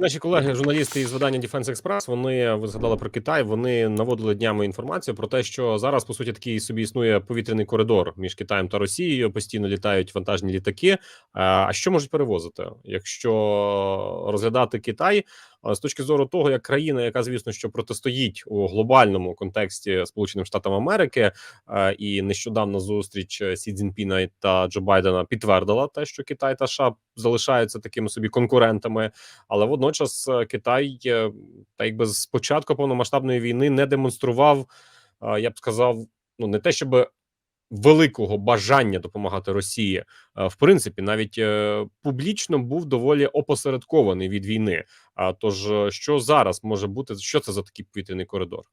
Наші колеги, журналісти із видання Defense Express, вони ви згадали про Китай. Вони наводили днями інформацію про те, що зараз по суті такий собі існує повітряний коридор між Китаєм та Росією. Постійно літають вантажні літаки. Е, А що можуть перевозити, якщо розглядати Китай з точки зору того, як країна, яка звісно що протистоїть у глобальному контексті Сполученим Штатам Америки, е, і нещодавно зустріч Сі Цзіньпіна та Джо Байдена підтвердила те, що Китай та США залишаються такими собі конкурентами. Але водночас е, Китай, е, та якби з початку повномасштабної війни не демонстрував, я б сказав, ну не те, щоб великого бажання допомагати Росії. Е, В принципі, навіть е, публічно був доволі опосередкований від війни. А тож, е, що зараз може бути? Що це за такий повітряний коридор?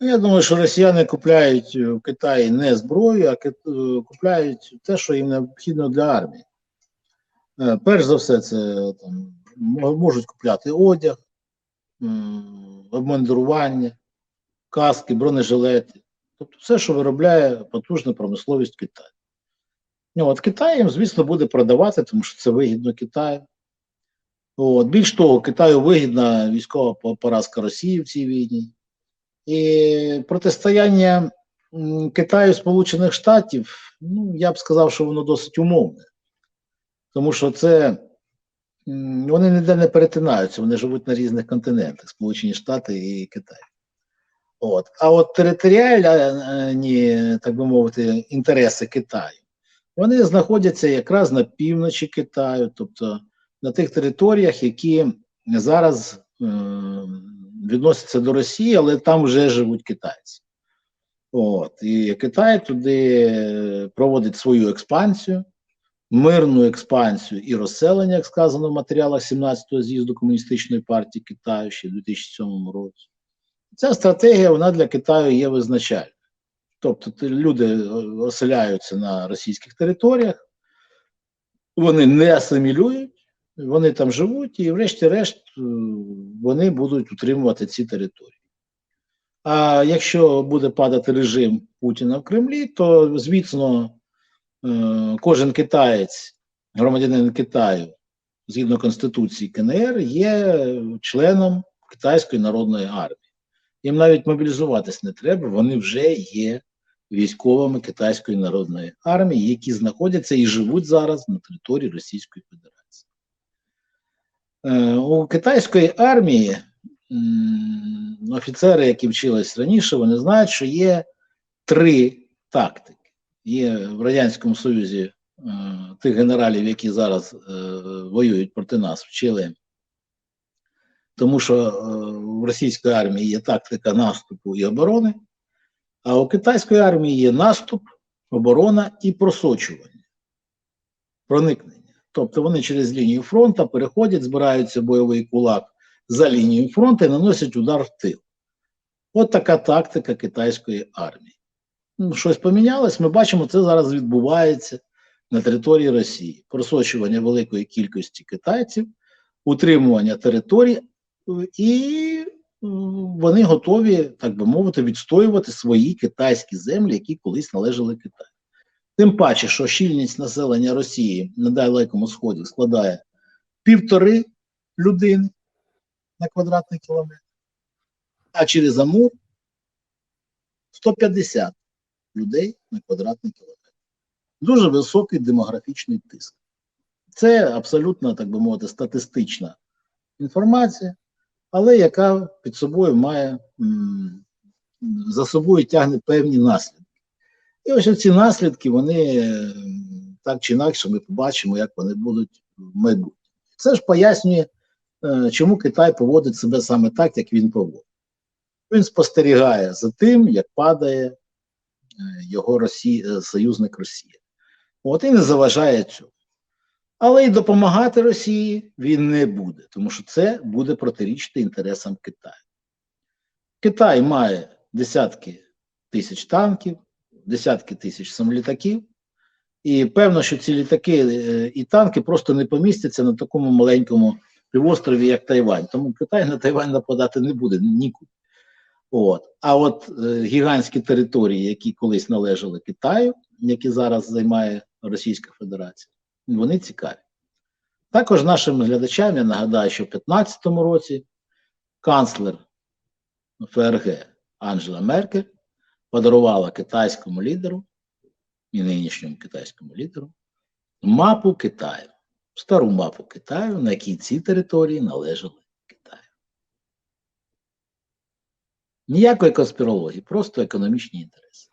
Ну, Я думаю, що росіяни купляють в Китаї не зброю, а купляють те, що їм необхідно для армії. Перш за все, це там, можуть купляти одяг, м, обмундирування, каски, бронежилети. Тобто все, що виробляє потужна промисловість Китаю. Ну, от Китай їм, звісно, буде продавати, тому що це вигідно Китаю. От. Більш того, Китаю вигідна військова поразка Росії в цій війні. І протистояння Китаю Сполучених Штатів, ну я б сказав, що воно досить умовне, тому що це вони ніде не перетинаються, вони живуть на різних континентах, Сполучені Штати і Китай. От. А от територіальні, так би мовити, інтереси Китаю, вони знаходяться якраз на півночі Китаю, тобто на тих територіях, які зараз е, відносяться до Росії, але там вже живуть китайці. От. І Китай туди проводить свою експансію, мирну експансію і розселення, як сказано в матеріалах 17-го з'їзду Комуністичної партії Китаю ще в 2007 році. Ця стратегія вона для Китаю є визначальною. Тобто люди е, оселяються на російських територіях, вони не асимілюють, вони там живуть, і, врешті-решт, е, вони будуть утримувати ці території. А якщо буде падати режим Путіна в Кремлі, то звісно, е, кожен китаєць, громадянин Китаю, згідно Конституції КНР, є членом Китайської народної армії. Їм навіть мобілізуватись не треба, вони вже є військовими Китайської народної армії, які знаходяться і живуть зараз на території Російської Федерації. Е, У китайської армії офіцери, які вчились раніше, вони знають, що є три тактики. Є в Радянському Союзі е, тих генералів, які зараз е, воюють проти нас, вчили. Тому що е, в російської армії є тактика наступу і оборони, а у китайської армії є наступ, оборона і просочування, проникнення. Тобто вони через лінію фронту переходять, збираються бойовий кулак за лінією фронту і наносять удар в тил. От така тактика китайської армії. Ну, щось помінялось, ми бачимо, це зараз відбувається на території Росії. Просочування великої кількості китайців, утримування території, е, і вони готові, так би мовити, відстоювати свої китайські землі, які колись належали Китаю. Тим паче, що щільність населення Росії на Далекому Сході складає півтори людини на квадратний кілометр, а через Амур 150 людей на квадратний кілометр. Дуже високий демографічний тиск. Це абсолютно, так би мовити, статистична інформація, але яка під собою має за собою тягне певні наслідки. І ось ці наслідки, вони е, так чи інакше ми побачимо, як вони будуть в майбутньому. Це ж пояснює, е, чому Китай поводить себе саме так, як він поводить. Він спостерігає за тим, як падає е, його Росія, союзник Росія. От і не заважає цього. Але й допомагати Росії він не буде, тому що це буде протирічити інтересам Китаю. Китай має десятки тисяч танків, десятки тисяч самолітаків, і певно, що ці літаки е, і танки просто не помістяться на такому маленькому півострові, як Тайвань. Тому Китай на Тайвань нападати не буде нікуди. От. А от е, гігантські території, які колись належали Китаю, які зараз займає Російська Федерація, вони цікаві. Також нашим глядачам я нагадаю, що в 2015 році канцлер ФРГ Анджела Меркель подарувала китайському лідеру і нинішньому китайському лідеру мапу Китаю, стару мапу Китаю, на якій ці території належали Китаю. Ніякої конспірології, просто економічні інтереси.